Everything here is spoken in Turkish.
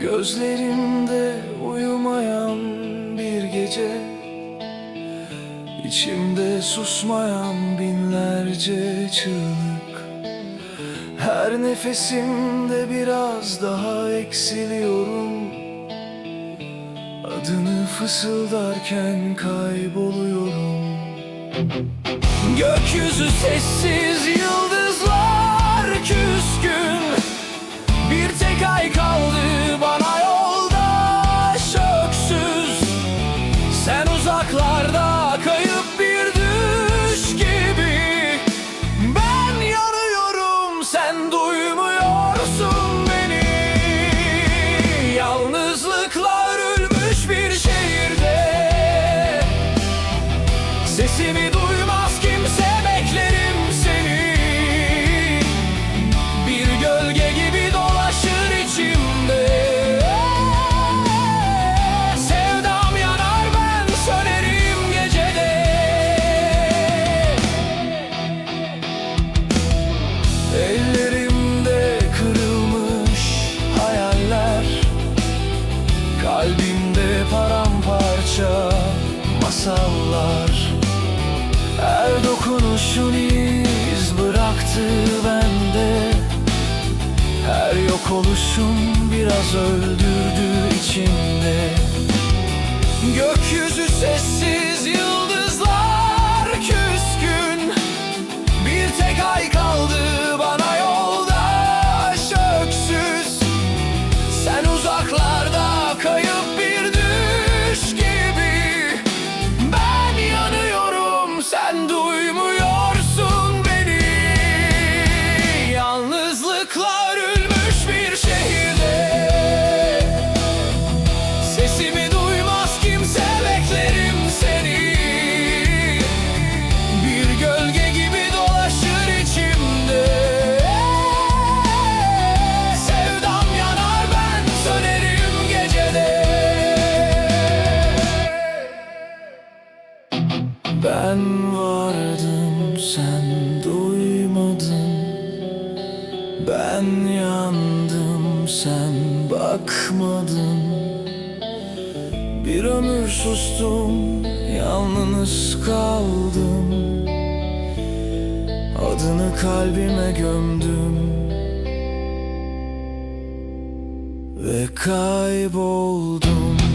Gözlerimde uyumayan bir gece İçimde susmayan binlerce çığlık. Her nefesimde biraz daha eksiliyorum. Adını fısıldarken kayboluyorum. Gökyüzü sessiz yıldızlar küskün Sesimi dokunuşun iz bıraktı bende. Her yok oluşun biraz öldürdü içimde. Gökyüzü sessiz yıldızlar Ben yandım sen bakmadın. Bir ömür sustum yalnız kaldım. Adını kalbime gömdüm. Ve kayboldum